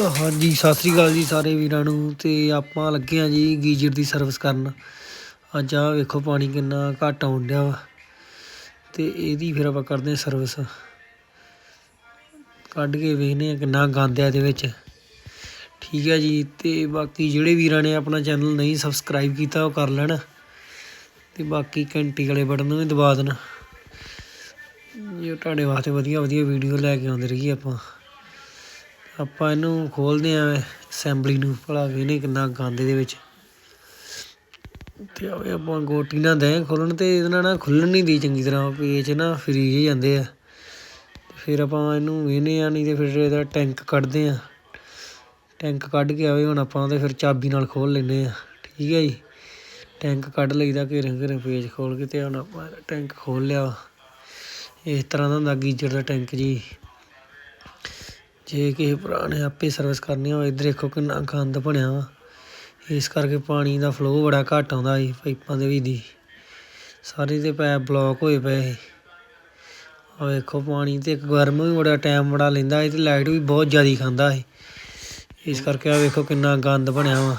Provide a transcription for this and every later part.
ਹਾਂਜੀ, ਸਤਿ ਸ੍ਰੀ ਅਕਾਲ ਜੀ ਸਾਰੇ ਵੀਰਾਂ ਨੂੰ ਤੇ ਆਪਾਂ ਲੱਗੇ ਆ ਜੀ ਗੀਜ਼ਰ ਦੀ ਸਰਵਿਸ ਕਰਨ। ਅੱਜ ਆ ਵੇਖੋ ਪਾਣੀ ਕਿੰਨਾ ਘੱਟ ਆਉਣ ਡਿਆ ਵਾ। ਤੇ ਇਹਦੀ ਫਿਰ ਆਪਾਂ ਕਰਦੇ ਆ ਸਰਵਿਸ ਕੱਢ ਕੇ ਵੇਖਦੇ ਆ ਕਿੰਨਾ ਗੰਦ ਆ ਇਹਦੇ ਵਿੱਚ। ਠੀਕ ਹੈ ਜੀ, ਤੇ ਬਾਕੀ ਜਿਹੜੇ ਵੀਰਾਂ ਨੇ ਆਪਣਾ ਚੈਨਲ ਨਹੀਂ ਸਬਸਕ੍ਰਾਈਬ ਕੀਤਾ ਉਹ ਕਰ ਲੈਣ। ਤੇ ਬਾਕੀ ਘੰਟੀ ਵਾਲੇ ਬਟਨ ਨੂੰ ਵੀ ਦਬਾ ਦੇਣ। ਇਹ ਤੁਹਾਡੇ ਵਾਸਤੇ ਵਧੀਆ ਵਧੀਆ ਵੀਡੀਓ ਲੈ ਕੇ ਆਉਂਦੇ ਰਹੀਏ ਆਪਾਂ। ਆਪਾਂ ਇਹਨੂੰ ਖੋਲਦੇ ਆਂ ਅਸੈਂਬਲੀ ਨੂੰ, ਭਲਾ ਵੇਨੇ ਕਿੰਨਾ ਗੰਦ ਇਹਦੇ ਵਿੱਚ। ਤੇ ਆਵੇ ਆਪਾਂ ਗੋਟੀ ਨਾਲ ਦੇ ਖੋਲਣ ਤੇ ਇਹਦੇ ਨਾਲ ਨਾ ਖੁੱਲਣ ਨਹੀਂ ਦੀ ਚੰਗੀ ਤਰ੍ਹਾਂ ਪੇਚ ਨਾ ਫਰੀ ਜਾਂਦੇ ਆ। ਫਿਰ ਆਪਾਂ ਇਹਨੂੰ ਵੇਨੇ ਆ, ਨਹੀਂ ਤੇ ਫਿਰ ਇਹਦਾ ਟੈਂਕ ਕੱਢਦੇ ਆ। ਟੈਂਕ ਕੱਢ ਕੇ ਆਵੇ ਹੁਣ ਆਪਾਂ ਤੇ ਫਿਰ ਚਾਬੀ ਨਾਲ ਖੋਲ ਲੈਨੇ ਆ। ਠੀਕ ਹੈ ਜੀ? ਟੈਂਕ ਕੱਢ ਲਈਦਾ ਘੇਰੇ ਘੇਰੇ ਪੇਚ ਖੋਲ ਕੇ ਤੇ ਹੁਣ ਆਪਾਂ ਟੈਂਕ ਖੋਲ ਲਿਆ। ਇਸ ਤਰ੍ਹਾਂ ਦਾ ਹੁੰਦਾ ਗੀਜ਼ਰ ਦਾ ਟੈਂਕ ਜੀ। ਜੇ ਕਿਸੇ ਭਰਾ ਨੇ ਆਪੇ ਸਰਵਿਸ ਕਰਨੀ ਹੋਵੇ, ਇੱਧਰ ਦੇਖੋ ਕਿੰਨਾ ਗੰਦ ਬਣਿਆ ਵਾ। ਇਸ ਕਰਕੇ ਪਾਣੀ ਦਾ ਫਲੋ ਬੜਾ ਘੱਟ ਆਉਂਦਾ ਸੀ, ਪਾਈਪਾਂ ਦੇ ਵਿੱਚ ਦੀ ਸਾਰੇ ਦੇ ਪੈਪ ਬਲੌਕ ਹੋਏ ਪਏ ਸੀ। ਆ ਵੇਖੋ ਪਾਣੀ ਤੇ ਗਰਮ ਵੀ ਬੜਾ ਟਾਈਮ ਬੜਾ ਲੈਂਦਾ ਸੀ ਤੇ ਲਾਈਟ ਵੀ ਬਹੁਤ ਜ਼ਿਆਦਾ ਖਾਂਦਾ ਸੀ। ਇਸ ਕਰਕੇ ਆ ਵੇਖੋ ਕਿੰਨਾ ਗੰਦ ਬਣਿਆ ਵਾ।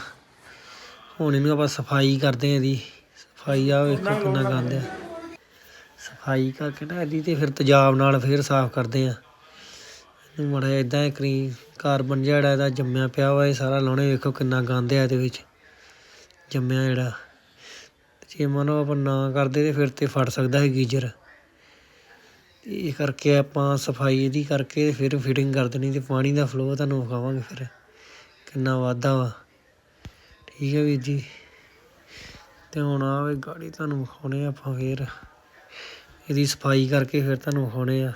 ਹੁਣ ਇਹਨੂੰ ਆਪਾਂ ਸਫ਼ਾਈ ਕਰਦੇ ਹਾਂ ਇਹਦੀ। ਸਫ਼ਾਈ ਆ ਵੇਖੋ ਕਿੰਨਾ ਗੰਦ ਆ। ਸਫ਼ਾਈ ਕਰਕੇ ਨਾ ਇਹਦੀ ਤੇ ਫਿਰ ਤੇਜ਼ਾਬ ਨਾਲ ਫਿਰ ਸਾਫ਼ ਕਰਦੇ ਆ ਇਹਨੂੰ ਮਾੜਾ ਜਿਹਾ ਇਦਾਂ ਕਰੀ ਕਾਰਬਨ ਜਿਹੜਾ ਇਹਦਾ ਜੰਮਿਆ ਪਿਆ ਵਾ, ਇਹ ਸਾਰਾ ਲਾਉਣੇ, ਵੇਖੋ ਕਿੰਨਾ ਗੰਦ ਆ ਇਹਦੇ ਵਿੱਚ। ਜੰਮਿਆ ਜਿਹੜਾ। ਜੇ ਮੰਨੋ ਆਪਾਂ ਨਾ ਕਰਦੇ ਤੇ ਫਿਰ ਤੇ ਫਟ ਸਕਦਾ ਹੈ ਗੀਜ਼ਰ। ਇਹ ਕਰਕੇ ਆਪਾਂ ਸਫ਼ਾਈ ਇਹਦੀ ਕਰਕੇ ਫਿਰ ਫਿਟਿੰਗ ਕਰ ਦੇਣੀ ਤੇ ਪਾਣੀ ਦਾ ਫਲੋ ਤੁਹਾਨੂੰ ਵਿਖਾਵਾਂਗੇ ਫਿਰ, ਕਿੰਨਾ ਵਾਧਾ ਵਾ। ਠੀਕ ਹੈ ਵੀਰ ਜੀ। ਤੇ ਹੁਣ ਆਵੇ ਗਾੜੀ ਤੁਹਾਨੂੰ ਵਿਖਾਉਣੇ ਆਪਾਂ ਫਿਰ। ਇਹਦੀ ਸਫ਼ਾਈ ਕਰਕੇ ਫਿਰ ਤੁਹਾਨੂੰ ਵਿਖਾਉਣੇ ਆ।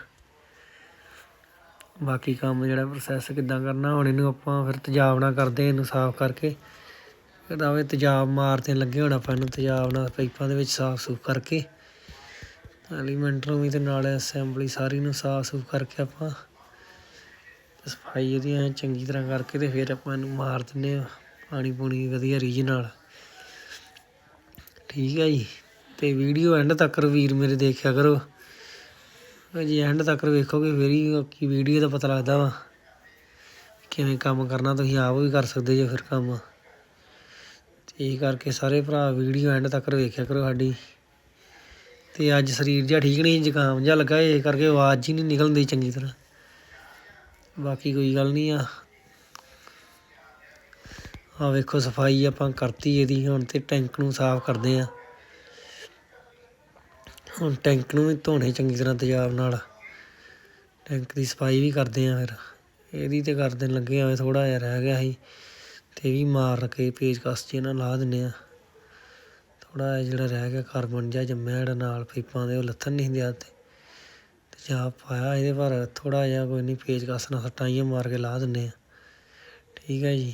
ਬਾਕੀ ਕੰਮ ਜਿਹੜਾ ਪ੍ਰੋਸੈਸ ਕਿੱਦਾਂ ਕਰਨਾ, ਹੁਣ ਇਹਨੂੰ ਆਪਾਂ ਫਿਰ ਤੇਜ਼ਾਬ ਨਾਲ ਕਰਦੇ ਇਹਨੂੰ ਸਾਫ਼ ਕਰਕੇ। ਫਿਰ ਆਵੇ ਤੇਜ਼ਾਬ ਮਾਰਦੇ ਲੱਗੇ ਹੁਣ ਆਪਾਂ ਇਹਨੂੰ ਤੇਜ਼ਾਬ ਨਾਲ ਪਾਈਪਾਂ ਦੇ ਵਿੱਚ ਸਾਫ਼ ਸੂਫ ਕਰਕੇ। ਐਲੀਮੈਂਟ ਨੂੰ ਵੀ ਤੇ ਨਾਲ ਅਸੈਂਬਲੀ ਸਾਰੀ ਨੂੰ ਸਾਫ਼ ਸੂਫ ਕਰਕੇ ਆਪਾਂ ਸਫ਼ਾਈ ਇਹਦੀ ਐ ਚੰਗੀ ਤਰ੍ਹਾਂ ਕਰਕੇ ਤੇ ਫਿਰ ਆਪਾਂ ਇਹਨੂੰ ਮਾਰ ਦਿੰਨੇ ਆ ਪਾਣੀ ਪੂਣੀ ਵਧੀਆ ਰੀਝ ਨਾਲ। ਠੀਕ ਹੈ ਜੀ, ਤੇ ਵੀਡੀਓ ਐਂਡ ਤੱਕ ਵੀਰ ਮੇਰੇ ਦੇਖਿਆ ਕਰੋ। ਜੀ ਐਂਡ ਤੱਕ ਵੇਖੋਗੇ, ਫਿਰ ਹੀ ਕੀ ਵੀਡੀਓ ਦਾ ਪਤਾ ਲੱਗਦਾ ਵਾ ਕਿਵੇਂ ਕੰਮ ਕਰਨਾ, ਤੁਸੀਂ ਆਪ ਵੀ ਕਰ ਸਕਦੇ ਜੇ ਫਿਰ ਕੰਮ। ਤੇ ਕਰਕੇ ਸਾਰੇ ਭਰਾ ਵੀਡੀਓ ਐਂਡ ਤੱਕ ਵੇਖਿਆ ਕਰੋ ਸਾਡੀ। ਤੇ ਅੱਜ ਸਰੀਰ ਜਿਹਾ ਠੀਕ ਨਹੀਂ, ਜ਼ੁਕਾਮ ਜਿਹਾ ਲੱਗਾ, ਇਹ ਕਰਕੇ ਆਵਾਜ਼ ਹੀ ਨਹੀਂ ਨਿਕਲਦੀ ਚੰਗੀ ਤਰ੍ਹਾਂ। ਬਾਕੀ ਕੋਈ ਗੱਲ ਨਹੀਂ ਆ। ਆ ਵੇਖੋ, ਸਫ਼ਾਈ ਆਪਾਂ ਕਰਤੀ ਇਹਦੀ, ਹੁਣ ਤੇ ਟੈਂਕ ਨੂੰ ਸਾਫ਼ ਕਰਦੇ ਆ। ਹੁਣ ਟੈਂਕ ਨੂੰ ਵੀ ਧੋਣੇ ਚੰਗੀ ਤਰ੍ਹਾਂ ਤੇਜ਼ਾਬ ਨਾਲ। ਟੈਂਕ ਦੀ ਸਫ਼ਾਈ ਵੀ ਕਰਦੇ ਆ ਫਿਰ। ਇਹਦੀ ਤੇ ਕਰਦੇ ਲੱਗੇ ਆ ਥੋੜਾ ਜਿਹਾ ਰਹਿ ਗਿਆ ਸੀ। ਤੇ ਵੀ ਮਾਰ ਕੇ ਪੇਚਕਸ ਜੇ ਨਾਲ ਲਾ ਦਿੰਨੇ ਆ। ਥੋੜਾ ਜਿਹਾ ਜਿਹੜਾ ਰਹਿ ਗਿਆ ਕਾਰਬਨ ਜਿਹਾ ਜੰਮਿਆ ਜਿਹੜਾ ਨਾਲ ਪਾਈਪਾਂ ਦੇ, ਉਹ ਲੱਥਣ ਨਹੀਂ ਦਿਆ ਤੇ। ਤੇਜ਼ਾਬ ਪਾਇਆ ਇਹਦੇ ਪਰ ਥੋੜਾ ਜਿਹਾ ਕੋਈ ਨਹੀਂ ਪੇਚਕਸ ਨਾਲ ਸਟਾਈਆਂ ਮਾਰ ਕੇ ਲਾ ਦਿੰਨੇ ਆ। ਠੀਕ ਹੈ ਜੀ।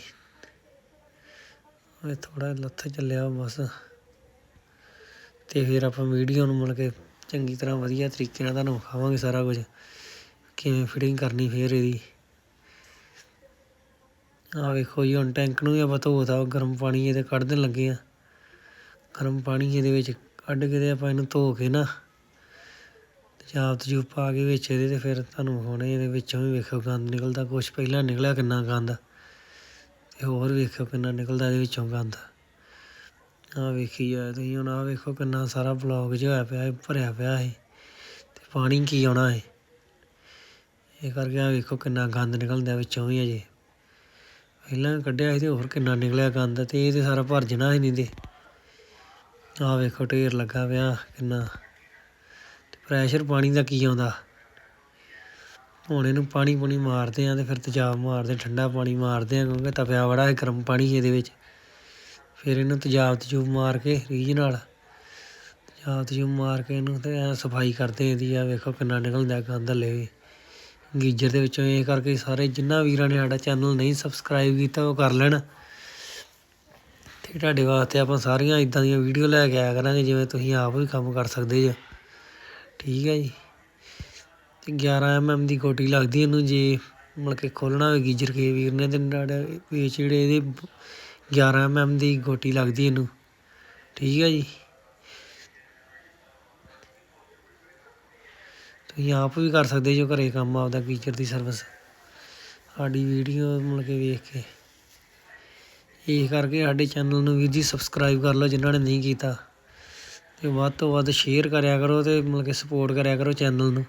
ਇਹ ਥੋੜਾ ਲੱਥ ਚੱਲਿਆ ਬਸ। ਅਤੇ ਫਿਰ ਆਪਾਂ ਵੀਡੀਓ ਨੂੰ ਮਿਲ ਕੇ ਚੰਗੀ ਤਰ੍ਹਾਂ ਵਧੀਆ ਤਰੀਕੇ ਨਾਲ ਤੁਹਾਨੂੰ ਵਿਖਾਵਾਂਗੇ ਸਾਰਾ ਕੁਝ। ਕਿਵੇਂ ਫਿਟਿੰਗ ਕਰਨੀ ਫਿਰ ਇਹਦੀ। ਆ ਵੇਖੋ ਜੀ, ਹੁਣ ਟੈਂਕ ਨੂੰ ਵੀ ਆਪਾਂ ਧੋਤਾ ਗਰਮ ਪਾਣੀ ਇਹਦੇ ਕੱਢ ਦੇਣ ਲੱਗੇ ਆ। ਗਰਮ ਪਾਣੀ ਇਹਦੇ ਵਿੱਚ ਕੱਢ ਕੇ ਤੇ ਆਪਾਂ ਇਹਨੂੰ ਧੋ ਕੇ ਨਾ ਤੇਜ਼ਾਬ ਤਜੂਬ ਪਾ ਕੇ ਵਿੱਚ ਇਹਦੇ ਤੇ ਫਿਰ ਤੁਹਾਨੂੰ ਵਿਖਾਉਣੇ ਇਹਦੇ ਵਿੱਚੋਂ ਵੀ ਵੇਖੋ ਗੰਦ ਨਿਕਲਦਾ, ਕੁਛ ਪਹਿਲਾਂ ਨਿਕਲਿਆ ਕਿੰਨਾ ਗੰਦ। ਤੇ ਹੋਰ ਵੇਖੋ ਕਿੰਨਾ ਨਿਕਲਦਾ ਇਹਦੇ ਵਿੱਚੋਂ ਗੰਦ। ਆਹ ਵੇਖੀ ਜਾ ਤੁਸੀਂ ਹੁਣ ਆਹ ਵੇਖੋ ਕਿੰਨਾ ਸਾਰਾ ਬਲੌਕ ਜਿਹਾ ਹੋਇਆ ਪਿਆ ਭਰਿਆ ਪਿਆ ਹੈ ਤੇ ਪਾਣੀ ਕੀ ਆਉਣਾ ਹੈ ਇਹ ਕਰਕੇ ਆਹ ਵੇਖੋ ਕਿੰਨਾ ਗੰਦ ਨਿਕਲਦਾ ਵਿੱਚੋਂ ਵੀ ਅਜੇ। ਪਹਿਲਾਂ ਕੱਢਿਆ ਸੀ ਤੇ ਹੋਰ ਕਿੰਨਾ ਨਿਕਲਿਆ ਗੰਦ ਤੇ ਇਹ ਤੇ ਸਾਰਾ ਭਰ ਜਣਾ ਹੀ ਨਹੀਂ ਦੇ ਆਹ ਵੇਖੋ ਢੇਰ ਲੱਗਾ ਪਿਆ ਕਿੰਨਾ। ਤੇ ਪ੍ਰੈਸ਼ਰ ਪਾਣੀ ਦਾ ਕੀ ਆਉਂਦਾ। ਹੁਣ ਇਹਨੂੰ ਪਾਣੀ ਪੁਣੀ ਮਾਰਦੇ ਆ ਤੇ ਫਿਰ ਤੇਜ਼ਾਬ ਮਾਰਦੇ, ਠੰਡਾ ਪਾਣੀ ਮਾਰਦੇ ਆ ਕਿਉਂਕਿ ਤਪਿਆ ਬੜਾ ਹੈ ਗਰਮ ਪਾਣੀ ਇਹਦੇ ਵਿੱਚ। ਫਿਰ ਇਹਨੂੰ ਤੇਜ਼ਾਬ ਤਜੂਬ ਮਾਰ ਕੇ ਰੀਝ ਨਾਲ, ਤੇਜ਼ਾਬ ਤਜੂਬ ਮਾਰ ਕੇ ਇਹਨੂੰ ਤੇ ਐ ਸਫ਼ਾਈ ਕਰਦੇ ਇਹਦੀ ਆ ਵੇਖੋ ਕਿੰਨਾ ਨਿਕਲਦਾ ਗੰਦ ਹਲੇ ਵੀ। ਗੀਜਰ ਦੇ ਵਿੱਚੋਂ ਇਹ ਕਰਕੇ ਸਾਰੇ ਜਿੰਨਾ ਵੀਰਾਂ ਨੇ ਸਾਡਾ ਚੈਨਲ ਨਹੀਂ ਸਬਸਕ੍ਰਾਈਬ ਕੀਤਾ ਉਹ ਕਰ ਲੈਣ। ਤੇ ਤੁਹਾਡੇ ਵਾਸਤੇ ਆਪਾਂ ਸਾਰੀਆਂ ਇਦਾਂ ਦੀਆਂ ਵੀਡੀਓ ਲੈ ਕੇ ਆਇਆ ਕਰਾਂਗੇ, ਜਿਵੇਂ ਤੁਸੀਂ ਆਪ ਵੀ ਕੰਮ ਕਰ ਸਕਦੇ ਜੇ। ਠੀਕ ਹੈ ਜੀ। ਤੇ 11 ਐਮਐਮ ਦੀ ਕੋਟੀ ਲੱਗਦੀ ਇਹਨੂੰ, ਜੇ ਮਤਲਬ ਕਿ ਖੋਲਣਾ ਹੋਵੇ ਗੀਜਰ, ਕੇ ਵੀਰ ਨੇ ਤੇ ਸਾਡੇ ਇਹ ਜਿਹੜੇ ਇਹਦੇ 11 ਐਮ ਦੀ ਗੋਟੀ ਲੱਗਦੀ ਇਹਨੂੰ। ਠੀਕ ਹੈ ਜੀ। ਤੁਸੀਂ ਆਪ ਵੀ ਕਰ ਸਕਦੇ ਜੋ ਘਰੇ ਕੰਮ ਆਪਦਾ ਗੀਜ਼ਰ ਦੀ ਸਰਵਿਸ ਸਾਡੀ ਵੀਡੀਓ ਮਤਲਬ ਕਿ ਵੇਖ ਕੇ। ਇਸ ਕਰਕੇ ਸਾਡੇ ਚੈਨਲ ਨੂੰ ਵੀਰ ਜੀ ਸਬਸਕ੍ਰਾਈਬ ਕਰ ਲਓ ਜਿਨ੍ਹਾਂ ਨੇ ਨਹੀਂ ਕੀਤਾ। ਤੇ ਵੱਧ ਤੋਂ ਵੱਧ ਸ਼ੇਅਰ ਕਰਿਆ ਕਰੋ ਤੇ ਮਤਲਬ ਕਿ ਸਪੋਰਟ ਕਰਿਆ ਕਰੋ ਚੈਨਲ ਨੂੰ।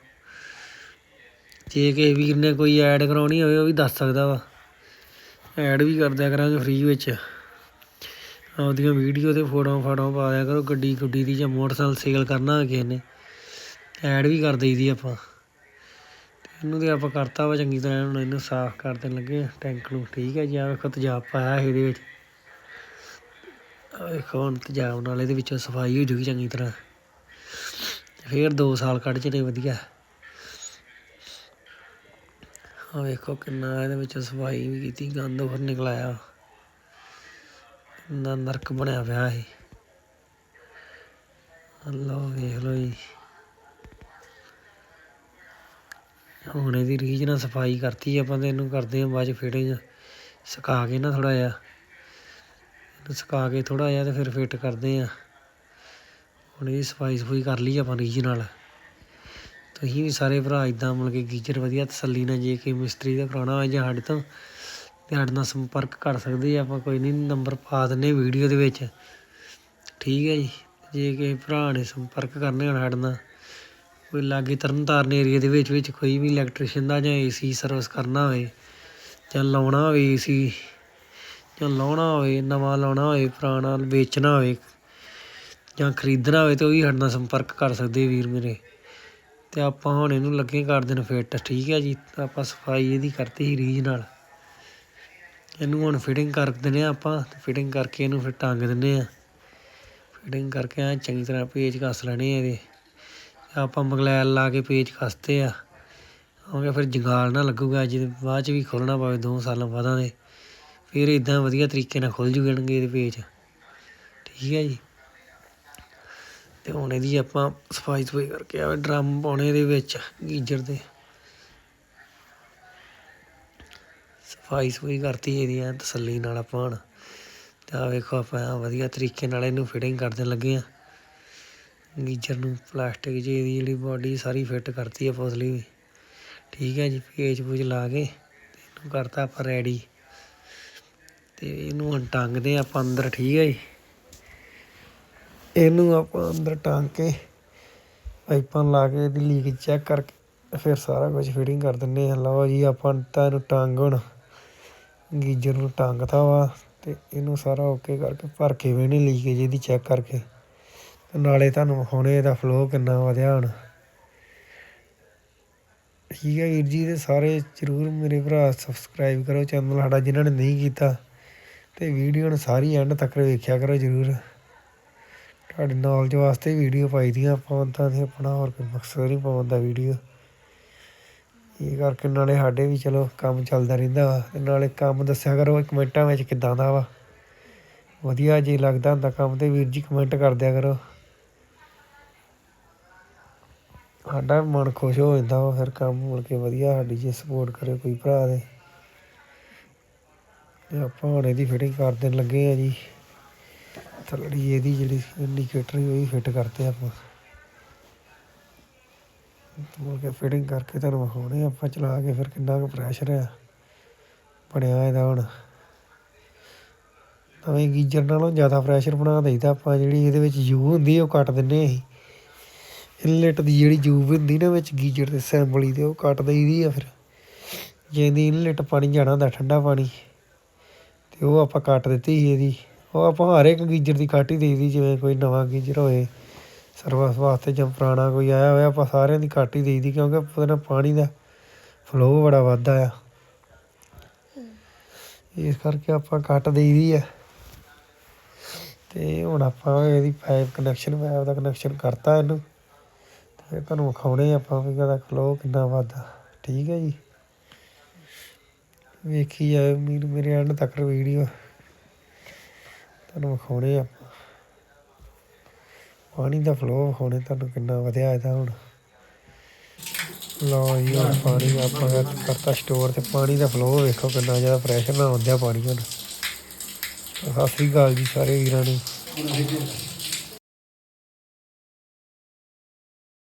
ਜੇ ਕਿਸੇ ਵੀਰ ਨੇ ਕੋਈ ਐਡ ਕਰਾਉਣੀ ਹੋਵੇ ਉਹ ਵੀ ਦੱਸ ਸਕਦਾ ਵਾ। ਐਡ ਵੀ ਕਰ ਦਿਆ ਕਰਾਂਗੇ ਫ੍ਰੀ ਵਿੱਚ। ਆਪਦੀਆਂ ਵੀਡੀਓ ਤੇ ਫੋਟੋਆਂ ਫਾਟੋਆਂ ਪਾ ਦਿਆ ਕਰੋ, ਗੱਡੀ ਗੁੱਡੀ ਦੀ ਜਾਂ ਮੋਟਰਸਾਈਕਲ ਸੇਲ ਕਰਨਾ ਹੋਵੇ ਕਿਸੇ ਨੇ। ਐਡ ਵੀ ਕਰ ਦਈਦੀ ਆਪਾਂ। ਇਹਨੂੰ ਤੇ ਆਪਾਂ ਕਰਤਾ ਵਾ ਚੰਗੀ ਤਰ੍ਹਾਂ, ਹੁਣ ਇਹਨੂੰ ਸਾਫ਼ ਕਰ ਦੇਣ ਲੱਗੇ ਟੈਂਕ ਨੂੰ। ਠੀਕ ਹੈ ਜੀ ਆ ਵੇਖੋ ਤੇਜ਼ਾਬ ਪਾਇਆ ਸੀ ਇਹਦੇ ਵਿੱਚ। ਆ ਵੇਖੋ ਹੁਣ ਤੇਜ਼ਾਬ ਨਾਲ ਇਹਦੇ ਵਿੱਚੋਂ ਸਫ਼ਾਈ ਹੋ ਜੂਗੀ ਚੰਗੀ ਤਰ੍ਹਾਂ। ਫੇਰ 2 ਸਾਲ ਕੱਢ ਚਲੇ ਵਧੀਆ। ਆ ਵੇਖੋ ਕਿੰਨਾ ਇਹਦੇ ਵਿੱਚ ਸਫ਼ਾਈ ਵੀ ਕੀਤੀ, ਗੰਦ ਹੋਰ ਨਿਕਲ ਆਇਆ ਨਾ ਨਰਕ ਬਣਿਆ ਪਿਆ ਸੀ ਅੱਲਾ ਵੇਖ ਲੋ ਜੀ। ਹੁਣ ਇਹਦੀ ਰੀਝ ਨਾਲ ਸਫ਼ਾਈ ਕਰਤੀ ਆਪਾਂ ਤੇ ਇਹਨੂੰ ਕਰਦੇ ਆ ਬਾਅਦ ਚ ਫਿਟਿੰਗ ਸੁਕਾ ਕੇ ਨਾ ਥੋੜਾ ਜਿਹਾ। ਇਹਨੂੰ ਸੁਕਾ ਕੇ ਥੋੜਾ ਜਿਹਾ ਤੇ ਫਿਰ ਫਿੱਟ ਕਰਦੇ ਆ ਹੁਣ ਇਹਦੀ ਸਫ਼ਾਈ ਸਫੂਈ ਕਰ ਲਈ ਆਪਾਂ ਰੀਝ ਨਾਲ। ਤੁਸੀਂ ਵੀ ਸਾਰੇ ਭਰਾ ਇਦਾਂ ਮਤਲਬ ਕਿ ਗੀਜ਼ਰ ਵਧੀਆ ਤਸੱਲੀ ਨਾਲ ਜੇ ਕਿ ਮਿਸਤਰੀ ਦਾ ਕਰਾਉਣਾ ਹੋਵੇ ਜਾਂ ਸਾਡੇ ਤੋਂ, ਤੇ ਸਾਡੇ ਨਾਲ ਸੰਪਰਕ ਕਰ ਸਕਦੇ ਆ ਆਪਾਂ, ਕੋਈ ਨਹੀਂ ਨੰਬਰ ਪਾ ਦਿੰਨੇ ਵੀਡੀਓ ਦੇ ਵਿੱਚ। ਠੀਕ ਹੈ ਜੀ, ਜੇ ਕਿਸੇ ਭਰਾ ਨੇ ਸੰਪਰਕ ਕਰਨੇ ਹੋਣ ਸਾਡੇ ਨਾਲ, ਕੋਈ ਲਾਗੇ ਤਰਨ ਤਾਰਨ ਏਰੀਆ ਦੇ ਵਿੱਚ ਵਿੱਚ ਕੋਈ ਵੀ ਇਲੈਕਟ੍ਰੀਸ਼ੀਅਨ ਦਾ ਜਾਂ ਏਸੀ ਸਰਵਿਸ ਕਰਨਾ ਹੋਵੇ ਜਾਂ ਲਾਉਣਾ ਹੋਵੇ ਏਸੀ ਜਾਂ ਲਾਉਣਾ ਹੋਵੇ, ਨਵਾਂ ਲਾਉਣਾ ਹੋਵੇ, ਪੁਰਾਣਾ ਵੇਚਣਾ ਹੋਵੇ, ਜਾਂ ਖਰੀਦਣਾ ਹੋਵੇ, ਤਾਂ ਉਹ ਵੀ ਸਾਡੇ ਨਾਲ ਸੰਪਰਕ ਕਰ ਸਕਦੇ ਵੀਰ ਮੇਰੇ। ਅਤੇ ਆਪਾਂ ਹੁਣ ਇਹਨੂੰ ਲੱਗੇ ਕਰ ਦੇਣ ਫਿੱਟ ਠੀਕ ਹੈ ਜੀ? ਆਪਾਂ ਸਫ਼ਾਈ ਇਹਦੀ ਕਰਤੀ ਸੀ ਰੀਝ ਨਾਲ। ਇਹਨੂੰ ਹੁਣ ਫਿਟਿੰਗ ਕਰ ਦਿੰਦੇ ਆ ਆਪਾਂ, ਤੇ ਫਿਟਿੰਗ ਕਰਕੇ ਇਹਨੂੰ ਫਿਰ ਟੰਗ ਦਿੰਦੇ ਆ ਫਿਟਿੰਗ ਕਰਕੇ ਐਂ ਚੰਗੀ ਤਰ੍ਹਾਂ ਪੇਚ ਕੱਸ ਲੈਣੇ ਆ ਇਹਦੇ। ਆਪਾਂ ਮਗਲੈਲ ਲਾ ਕੇ ਪੇਚ ਕੱਸਤੇ ਆ। ਕਿਉਂਕਿ ਫਿਰ ਜੰਗਾਲ ਨਾ ਲੱਗੂਗਾ ਜਿਹਦੇ ਬਾਅਦ ਚ ਵੀ ਖੋਲਣਾ ਪਵੇ ਦੋ ਸਾਲਾਂ ਬਾਅਦਾਂ ਦੇ। ਫਿਰ ਇਦਾਂ ਵਧੀਆ ਤਰੀਕੇ ਨਾਲ ਖੁੱਲ ਜੂਗਣਗੇ ਇਹਦੇ ਪੇਚ। ਠੀਕ ਹੈ ਜੀ? ਅਤੇ ਹੁਣ ਇਹਦੀ ਆਪਾਂ ਸਫ਼ਾਈ ਸਫ਼ਾਈ ਕਰਕੇ ਆ ਡਰਮ ਪਾਉਣੇ ਇਹਦੇ ਵਿੱਚ, ਗੀਜ਼ਰ ਦੇ। ਸਫ਼ਾਈ ਸਫ਼ਾਈ ਕਰਤੀ ਇਹਦੀ ਐ ਤਸੱਲੀ ਨਾਲ ਆਪਾਂ ਹੁਣ। ਤੇ ਆ ਵੇਖੋ ਆਪਾਂ ਵਧੀਆ ਤਰੀਕੇ ਨਾਲ ਇਹਨੂੰ ਫਿਟਿੰਗ ਕਰਨ ਲੱਗੇ ਆ। ਗੀਜ਼ਰ ਨੂੰ ਪਲਾਸਟਿਕ ਜੀ ਇਹਦੀ ਜਿਹੜੀ ਬਾਡੀ ਸਾਰੀ ਫਿੱਟ ਕਰਤੀ ਆ ਫਸਲੀ ਵੀ। ਠੀਕ ਹੈ ਜੀ ਪੇਚ ਪੂਜ ਲਾ ਕੇ ਇਹਨੂੰ ਕਰਤਾ ਆਪਾਂ ਰੈਡੀ ਤੇ ਇਹਨੂੰ ਹੁਣ ਟੰਗਦੇ ਆਪਾਂ ਅੰਦਰ, ਠੀਕ ਹੈ ਜੀ। ਇਹਨੂੰ ਆਪਾਂ ਅੰਦਰ ਟੰਗ ਕੇ ਪਾਈਪਾਂ ਲਾ ਕੇ ਇਹਦੀ ਲੀਕ ਚੈੱਕ ਕਰਕੇ ਫਿਰ ਸਾਰਾ ਕੁਝ ਫਿਟਿੰਗ ਕਰ ਦਿੰਦੇ ਹਾਂ। ਲਓ ਜੀ, ਆਪਾਂ ਤਾਂ ਇਹਨੂੰ ਟੰਗ ਹੁਣ ਗੀਜ਼ਰ ਨੂੰ ਟੰਗਤਾ ਵਾ ਤੇ ਇਹਨੂੰ ਸਾਰਾ ਓਕੇ ਕਰਕੇ ਭਰ ਕੇ ਵੀ ਨਹੀਂ ਲੀਕੇਜ ਇਹਦੀ ਚੈੱਕ ਕਰਕੇ। ਤੇ ਨਾਲੇ ਤੁਹਾਨੂੰ ਵਿਖਾਉਣੇ ਇਹਦਾ ਫਲੋ ਕਿੰਨਾ ਵਧਿਆ ਹੁਣ। ਠੀਕ ਹੈ ਵੀਰ ਜੀ ਤੇ ਸਾਰੇ ਜਰੂਰ ਮੇਰੇ ਭਰਾ ਸਬਸਕ੍ਰਾਈਬ ਕਰੋ ਚੈਨਲ ਸਾਡਾ, ਜਿਨ੍ਹਾਂ ਨੇ ਨਹੀਂ ਕੀਤਾ ਤੇ ਵੀਡੀਓ ਨੂੰ ਸਾਰੀ ਐਂਡ ਤੱਕ ਵੇਖਿਆ ਕਰੋ ਜਰੂਰ। ਤੁਹਾਡੀ ਨੌਲੇਜ ਵਾਸਤੇ ਵੀਡੀਓ ਪਾਈ ਦੀਆਂ ਆਪਾਂ ਤਾਂ ਤੇ ਆਪਣਾ ਹੋਰ ਕੋਈ ਮਕਸਦ ਨਹੀਂ ਪਾਉਣ ਦਾ ਵੀਡੀਓ। ਇਹ ਕਰਕੇ ਨਾਲੇ ਸਾਡੇ ਵੀ ਚਲੋ ਕੰਮ ਚੱਲਦਾ ਰਹਿੰਦਾ ਵਾ ਤੇ ਨਾਲੇ ਕੰਮ ਦੱਸਿਆ ਕਰੋ ਕਮੈਂਟਾਂ ਵਿੱਚ ਕਿੱਦਾਂ ਦਾ ਵਾ। ਵਧੀਆ ਜੇ ਲੱਗਦਾ ਹੁੰਦਾ ਕੰਮ ਤੇ ਵੀਰ ਜੀ ਕਮੈਂਟ ਕਰ ਦਿਆ ਕਰੋ। ਸਾਡਾ ਵੀ ਮਨ ਖੁਸ਼ ਹੋ ਜਾਂਦਾ ਵਾ, ਫਿਰ ਕੰਮ ਮੁੜ ਕੇ ਵਧੀਆ ਸਾਡੀ ਜੇ ਸਪੋਰਟ ਕਰੇ ਕੋਈ ਭਰਾ ਦੇ ਤੇ ਆਪਾਂ ਹੁਣ ਇਹਦੀ ਫਿਟਿੰਗ ਕਰ ਦੇਣ ਲੱਗੇ ਆ ਜੀ। ਥੱਲੜੀ ਇਹਦੀ ਜਿਹੜੀ ਇੰਡੀਕੇਟਰ ਉਹ ਵੀ ਫਿੱਟ ਕਰਤੇ ਆਪਾਂ। ਮੁੜ ਕੇ ਫਿਟਿੰਗ ਕਰਕੇ ਤੁਹਾਨੂੰ ਵਿਖਾਉਣੇ ਆਪਾਂ ਚਲਾ ਕੇ ਫਿਰ ਕਿੰਨਾ ਕੁ ਪ੍ਰੈਸ਼ਰ ਆ। ਬਣਿਆ ਇਹਦਾ ਹੁਣ। ਨਵੇਂ ਗੀਜ਼ਰ ਨਾਲੋਂ ਜ਼ਿਆਦਾ ਪ੍ਰੈਸ਼ਰ ਬਣਾ ਦਈਦਾ ਆਪਾਂ, ਜਿਹੜੀ ਇਹਦੇ ਵਿੱਚ ਯੂ ਹੁੰਦੀ ਉਹ ਕੱਟ ਦਿੰਨੇ ਅਸੀਂ। ਇਨਲੈਟ ਦੀ ਜਿਹੜੀ ਜੂਬ ਹੁੰਦੀ ਨਾ ਵਿੱਚ ਗੀਜ਼ਰ ਦੇ ਸੈਂਬਲੀ ਦੇ ਉਹ ਕੱਟ ਦਈਦੀ ਆ ਫਿਰ। ਜੇ ਇਹਦੀ ਇਨਲੈਟ ਪਾਣੀ ਜਾਣਾ ਹੁੰਦਾ ਠੰਡਾ ਪਾਣੀ, ਤੇ ਉਹ ਆਪਾਂ ਕੱਟ ਦਿੱਤੀ ਸੀ ਇਹਦੀ। ਉਹ ਆਪਾਂ ਹਰ ਇੱਕ ਗੀਜ਼ਰ ਦੀ ਕੱਟ ਹੀ ਦੇਈਦੀ ਜਿਵੇਂ ਕੋਈ ਨਵਾਂ ਗੀਜ਼ਰ ਹੋਏ, ਸਰਵਿਸ ਵਾਸਤੇ ਜਾਂ ਪੁਰਾਣਾ ਕੋਈ ਆਇਆ ਹੋਇਆ, ਆਪਾਂ ਸਾਰਿਆਂ ਦੀ ਕੱਟ ਹੀ ਦੇਈਦੀ ਕਿਉਂਕਿ ਉਹਦੇ ਨਾਲ ਪਾਣੀ ਦਾ ਫਲੋ ਬੜਾ ਵੱਧਦਾ ਆ। ਇਸ ਕਰਕੇ ਆਪਾਂ ਕੱਟ ਦੇਈਦੀ ਆ ਤੇ ਹੁਣ ਆਪਾਂ ਇਹਦੀ ਪਾਈਪ ਕਨੈਕਸ਼ਨ ਪਾਈਪ ਦਾ ਕਨੈਕਸ਼ਨ ਕਰਤਾ ਇਹਨੂੰ। ਤੇ ਤੁਹਾਨੂੰ ਵਿਖਾਉਣੇ ਆਪਾਂ ਵੀ ਇਹਦਾ ਫਲੋ ਕਿੰਨਾ ਵੱਧਦਾ। ਠੀਕ ਹੈ ਜੀ। ਵੇਖੀ ਜਾਏ ਮੇਰੇ ਐਂਡ ਤੱਕ ਵੀਡੀਓ ਤੁਹਾਨੂੰ ਵਿਖਾਉਣੇ ਆ। ਪਾਣੀ ਦਾ ਫਲੋ ਵਿਖਾਉਣੇ, ਤੁਹਾਨੂੰ ਕਿੰਨਾ ਵਧਿਆ ਇਹਦਾ ਹੁਣ। ਲਓ ਜੀ, ਹੁਣ ਪਾਣੀ ਆਪਾਂ ਕਰਤਾ ਸਟੋਰ ਤੇ ਪਾਣੀ ਦਾ ਫਲੋ ਵੇਖੋ ਕਿੰਨਾ ਜ਼ਿਆਦਾ ਪ੍ਰੈਸ਼ਰ ਨਾਲ ਆਉਂਦਾ ਪਾਣੀ ਹੁਣ। ਸਤਿ ਸ੍ਰੀ ਅਕਾਲ ਜੀ ਸਾਰੇ ਵੀਰਾਂ ਨੂੰ।